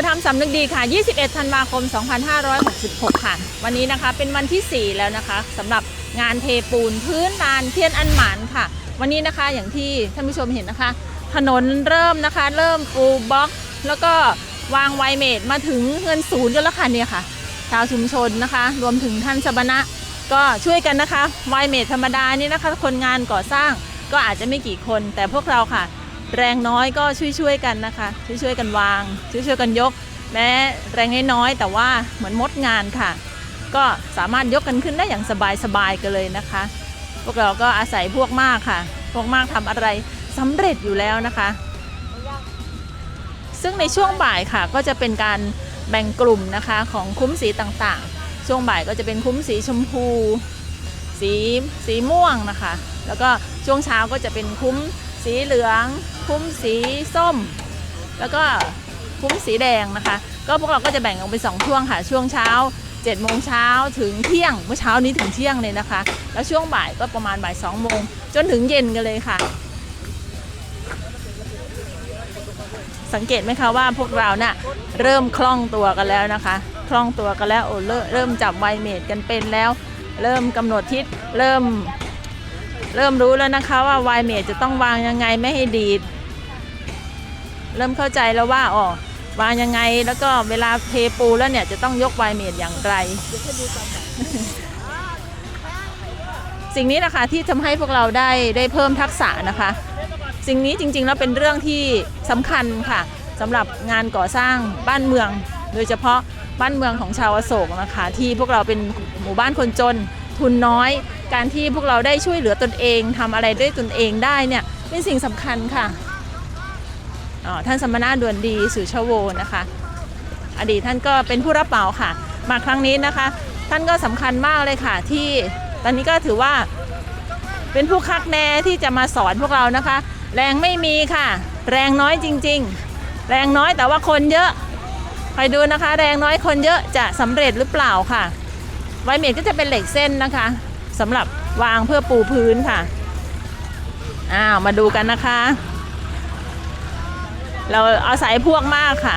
เจริญธรรมสำนึกดีค่ะ 21 ธันวาคม 2566 ค่ะ วันนี้นะคะเป็นวันที่ 4 แล้วนะคะสำหรับงานเทปูนพื้นลานเทียนอันหมานค่ะ วันนี้นะคะอย่างที่ท่านผู้ชมเห็นนะคะ ถนนเริ่มนะคะ เริ่มปูบล็อก แล้วก็วางไวเมดมาถึงเงินศูนย์กันแล้วค่ะเนี่ยค่ะ ชาวชุมชนนะคะ รวมถึงท่านสมณะก็ช่วยกันนะคะไวเมดธรรมดานี่นะคะ คนงานก่อสร้างก็อาจจะไม่กี่คนแต่พวกเราค่ะ แรงน้อยก็ช่วยๆกันนะคะ ช่วยๆกันวาง ช่วยๆกันยก แม้แรงน้อยแต่ว่าเหมือนมดงานค่ะ ก็สามารถยกกันขึ้นได้อย่างสบายๆกันเลยนะคะ พวกเราก็อาศัยพวกมากค่ะ พวกมากทำอะไรสำเร็จอยู่แล้วนะคะ ซึ่งในช่วงบ่ายค่ะก็จะเป็นการแบ่งกลุ่มนะคะของคุ้มสีต่างๆ ช่วงบ่ายก็จะเป็นคุ้มสีชมพู สีสีม่วงนะคะ แล้วก็ช่วงเช้าก็จะเป็นคุ้ม สีเหลือง คุ้มสีส้ม แล้วก็คุ้มสีแดงนะคะ ก็พวกเราก็จะแบ่งออกเป็นสองช่วงค่ะ ช่วงเช้า7จ็ดโมงเช้าถึงเที่ยงเมื่อเช้านี้ถึงเที่ยงเลยนะคะ แล้วช่วงบ่ายก็ประมาณบ่ายสองโมงจนถึงเย็นกันเลยค่ะ สังเกตไหมคะว่าพวกเราน่ะเริ่มคล่องตัวกันแล้วนะคะคล่องตัวกันแล้วโอ้เริ่มเริ่มจับไวเมดกันเป็นแล้ว เริ่มกำหนดทิศเริ่ม เริ่มรู้แล้วนะคะว่าไวเมดจะต้องวางยังไงไม่ให้ดีด เริ่มเข้าใจแล้วว่าอ๋อวางยังไงแล้วก็เวลาเทปูแล้วเนี่ยจะต้องยกไวเมดอย่างไร สิ่งนี้นะคะที่ทำให้พวกเราได้ได้เพิ่มทักษะนะคะ สิ่งนี้จริงๆแล้วเป็นเรื่องที่สำคัญค่ะสำหรับงานก่อสร้างบ้านเมือง โดยเฉพาะบ้านเมืองของชาวอโศกนะคะ ที่พวกเราเป็นหมู่บ้านคนจนทุนน้อย การที่พวกเราได้ช่วยเหลือตนเองทำอะไรด้วยตนเองได้เนี่ยเป็นสิ่งสำคัญค่ะท่านสมณะด่วนดีสุชโวนะคะ อดีตท่านก็เป็นผู้รับเหมาค่ะ มาครั้งนี้นะคะ ท่านก็สำคัญมากเลยค่ะ ที่ตอนนี้ก็ถือว่าเป็นผู้คักแน่ที่จะมาสอนพวกเรานะคะ แรงไม่มีค่ะ แรงน้อยจริง ๆ แรงน้อยแต่ว่าคนเยอะคอยดูนะคะ แรงน้อยคนเยอะจะสำเร็จหรือเปล่าค่ะไวเมดก็จะเป็นเหล็กเส้นนะคะ สำหรับวางเพื่อปูพื้นค่ะ อ้าว มาดูกันนะคะ เราเอาสายพวกมากค่ะ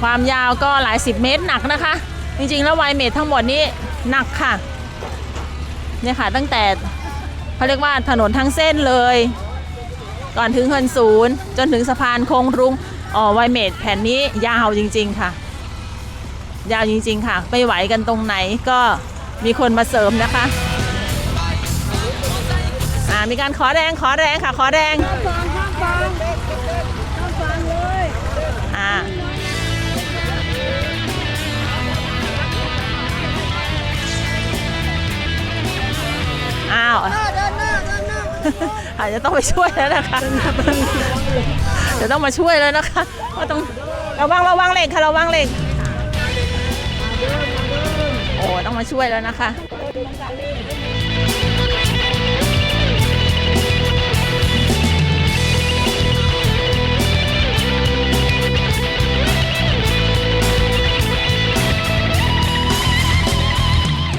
ความยาวก็หลายสิบเมตรหนักนะคะ จริงๆ แล้วไวเมดทั้งหมดนี้หนักค่ะ เนี่ยค่ะตั้งแต่เขาเรียกว่าถนนทั้งเส้นเลย ก่อนถึงเฮินศูนย์ จนถึงสะพานโคงรุงอ๋อไวเมดแผ่นนี้ยาวจริง ๆ ค่ะ ยาวจริง ๆ ค่ะไม่ไหวกันตรงไหนก็ มีคนมาเสริมนะคะอ่ามีการขอแรงขอแรงค่ะ ขอแรงฟังข้างฟังข้างฟังเลยอ่าอ้าวเดินหน้าเดินหน้าอาจจะต้องไปช่วยแล้วนะคะเดี๋ยวต้องมาช่วยแล้วนะคะว่าต้องระวังระวังเหล็กค่ะระวังเหล็ก ต้องมาช่วยแล้วนะคะ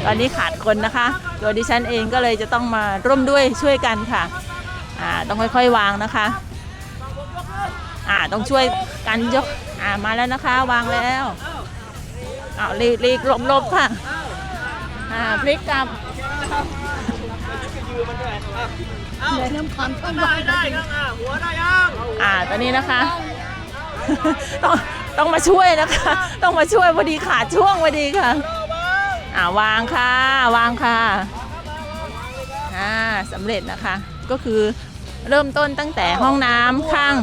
ตอนนี้ขาดคนนะคะ โดยดิฉันเองก็เลยจะต้องมาร่วมด้วยช่วยกันค่ะ อ่า ต้องค่อยๆวางนะคะ อ่า ต้องช่วยกันยก อ่า มาแล้วนะคะ วางแล้ว เอาลีกลีกลบหลบค่ะ อ่าพลิกกลับเดี๋ยวน้ำขันข้างฟังได้ยังอะหัวได้ยังอ่าตอนนี้นะคะ ต้องต้องมาช่วยนะคะ ต้องมาช่วยพอดีขาดช่วงพอดีค่ะอ่าวางค่ะวางค่ะอ่าสำเร็จนะคะ ก็คือเริ่มต้นตั้งแต่ห้องน้ำข้าง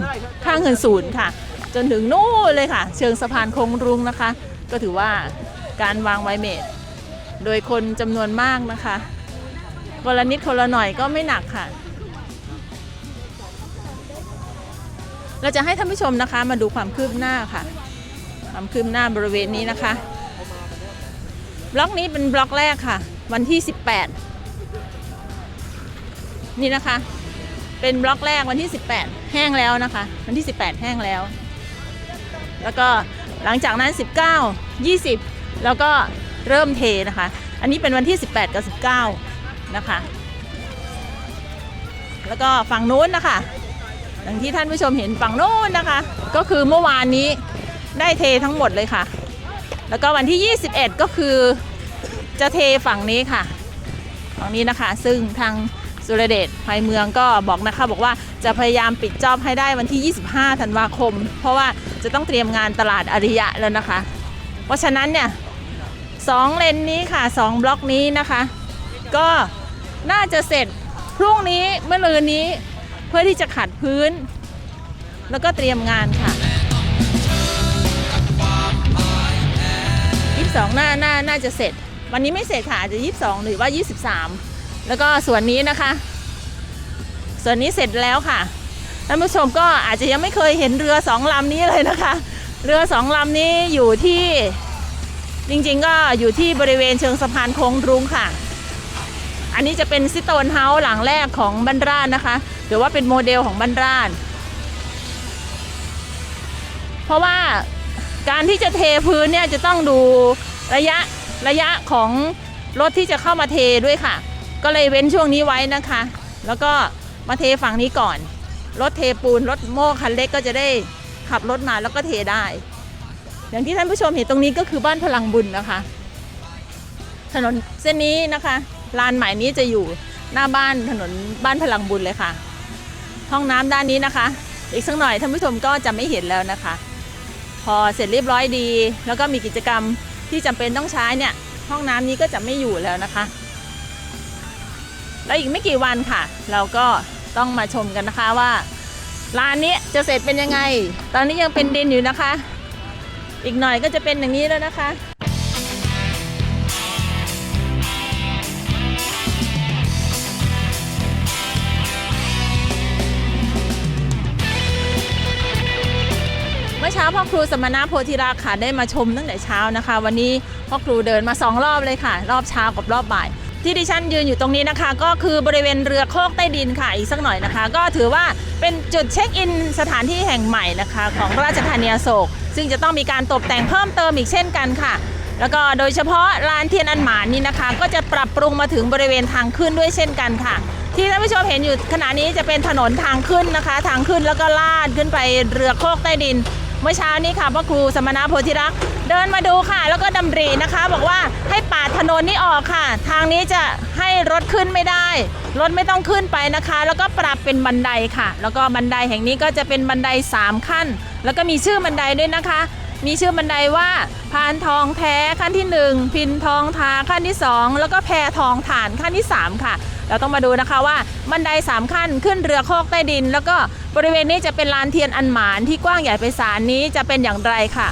ข้างเงินศูนย์ค่ะ จนถึงนู่นเลยค่ะ เชิงสะพานโคงรุงนะคะ ก็ถือว่าการวางไวเมด โดยคนจำนวนมากนะคะคนละนิดคนละหน่อยก็ไม่หนักค่ะ เราจะให้ท่านผู้ชมนะคะมาดูความคืบหน้าค่ะ ความคืบหน้าบริเวณนี้นะคะ บล็อกนี้เป็นบล็อกแรกค่ะ วันที่ 18 นี่นะคะ เป็นบล็อกแรกวันที่ 18 แห้งแล้วนะคะ วันที่ 18 แห้งแล้ว แล้วก็หลังจากนั้น 19 20 แล้วก็ เริ่มเทนะคะ อันนี้เป็นวันที่ 18กับ19 นะคะ แล้วก็ฝั่งนู้นนะคะอย่างที่ท่านผู้ชมเห็นฝั่งโน้นนะคะ ก็คือเมื่อวานนี้ได้เททั้งหมดเลยค่ะ แล้วก็วันที่ 21 ก็คือจะเทฝั่งนี้ค่ะ ฝั่งนี้นะคะ ซึ่งทางสุรเดชภัยเมืองก็บอกนะคะ บอกว่าจะพยายามปิดจอบให้ได้วันที่ 25 ธันวาคม เพราะว่าจะต้องเตรียมงานตลาดอริยะแล้วนะคะ เพราะฉะนั้นเนี่ย สองเลนนี้ค่ะสองบล็อกนี้นะคะ ก็น่าจะเสร็จพรุ่งนี้เมื่อลืนนี้เพื่อที่จะขัดพื้น แล้วก็เตรียมงานค่ะ22หน้าหน้าน่าจะเสร็จ วันนี้ไม่เสร็จค่ะอาจจะ22หรือว่า23แล้วก็ส่วนนี้นะคะ ส่วนนี้เสร็จแล้วค่ะท่านผู้ชมก็อาจจะยังไม่เคยเห็นเรือสองลำนี้เลยนะคะ เรือสองลำนี้อยู่ที่ จริงๆก็อยู่ที่บริเวณเชิงสะพานโค้งรุ้งค่ะ อันนี้จะเป็นซิโตนเฮาส์หลังแรกของบ้านราชนะคะหรือว่าเป็นโมเดลของบ้านราชเพราะว่าการที่จะเทพื้นเนี่ยจะต้องดูระยะระยะของรถที่จะเข้ามาเทด้วยค่ะ ก็เลยเว้นช่วงนี้ไว้นะคะ แล้วก็มาเทฝั่งนี้ก่อน รถเทปูนรถโม่คันเล็กก็จะได้ขับรถมาแล้วก็เทได้ อย่างที่ท่านผู้ชมเห็นตรงนี้ก็คือบ้านพลังบุญนะคะ ถนนเส้นนี้นะคะลานใหม่นี้จะอยู่หน้าบ้านถนนบ้านพลังบุญเลยค่ะ ห้องน้ำด้านนี้นะคะ อีกสักหน่อยท่านผู้ชมก็จะไม่เห็นแล้วนะคะ พอเสร็จเรียบร้อยดี แล้วก็มีกิจกรรมที่จำเป็นต้องใช้เนี่ย ห้องน้ำนี้ก็จะไม่อยู่แล้วนะคะ แล้วอีกไม่กี่วันค่ะ เราก็ต้องมาชมกันนะคะว่าร้านนี้จะเสร็จเป็นยังไง ตอนนี้ยังเป็นดินอยู่นะคะ อีกหน่อยก็จะเป็นอย่างนี้แล้วนะคะ เมื่อเช้าพ่อครูสมณะโพธิราค่ะได้มาชมตั้งแต่เช้านะคะ วันนี้พ่อครูเดินมาสองรอบเลยค่ะ รอบเช้ากับรอบบ่าย ที่ดิฉันยืนอยู่ตรงนี้นะคะ ก็คือบริเวณเรือโคกใต้ดินค่ะอีกสักหน่อยนะคะ ก็ถือว่าเป็นจุดเช็คอินสถานที่แห่งใหม่นะคะ ของราชธานีอโศก ซึ่งจะต้องมีการตกแต่งเพิ่มเติมอีกเช่นกันค่ะ แล้วก็โดยเฉพาะลานเทียนอันหมานนี่นะคะ ก็จะปรับปรุงมาถึงบริเวณทางขึ้นด้วยเช่นกันค่ะ ที่ท่านผู้ชมเห็นอยู่ขณะนี้จะเป็นถนนทางขึ้นนะคะ ทางขึ้นแล้วก็ลาดขึ้นไปเรือโคกใต้ดิน เมื่อเช้านี้ค่ะพระครูสมณะโพธิรักษ์เดินมาดูค่ะ แล้วก็ดำรินะคะ บอกว่าให้ปาดถนนนี้ออกค่ะ ทางนี้จะให้รถขึ้นไม่ได้ รถไม่ต้องขึ้นไปนะคะ แล้วก็ปรับเป็นบันไดค่ะ แล้วก็บันไดแห่งนี้ก็จะเป็นบันได 3 ขั้น แล้วก็มีชื่อบันไดด้วยนะคะ มีชื่อบันไดว่าพานทองแท้ขั้นที่ 1 พินทองทาขั้นที่ 2 แล้วก็แพทองฐานขั้นที่ 3 ค่ะ เราต้องมาดูนะคะว่าบันได 3 ขั้นขึ้นเรือโคกใต้ดิน แล้วก็บริเวณนี้จะเป็นลานเทียนอันหมานที่กว้างใหญ่ไพศาลนี้จะเป็นอย่างไรค่ะ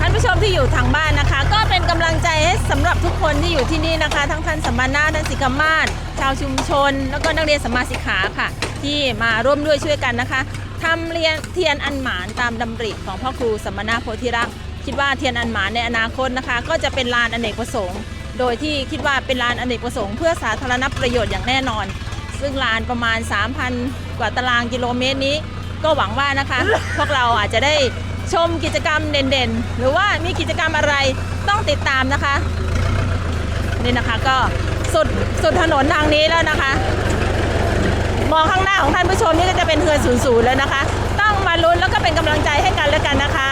ท่านผู้ชมที่อยู่ทางบ้านนะคะ ก็เป็นกำลังใจให้สำหรับทุกคนที่อยู่ที่นี่นะคะ ทั้งท่านสัมมานาท่านสิกขามาศชาวชุมชน แล้วก็นักเรียนสมมาสิกขาค่ะ ที่มาร่วมด้วยช่วยกันนะคะทำเรียนเทียนอันหมานตามดำริของพ่อครูสัมมานาโพธิรักษ์ คิดว่าเทียนอันหมาในอนาคตนะคะ ก็จะเป็นลานอเนกประสงค์ โดยที่คิดว่าเป็นลานอเนกประสงค์เพื่อสาธารณประโยชน์อย่างแน่นอน ซึ่งลานประมาณ 3,000 กว่าตารางกิโลเมตรนี้ ก็หวังว่านะคะ พวกเราอาจจะได้ชมกิจกรรมเด่นๆ หรือว่ามีกิจกรรมอะไรต้องติดตามนะคะ นี่นะคะก็สุดสุดถนนทางนี้แล้วนะคะ มองข้างหน้าของท่านผู้ชมนี่ก็จะเป็นเฮือนศูนย์ศูนย์แล้วนะคะ ต้องมาลุ้นแล้วก็เป็นกำลังใจให้กันแล้วกันนะคะ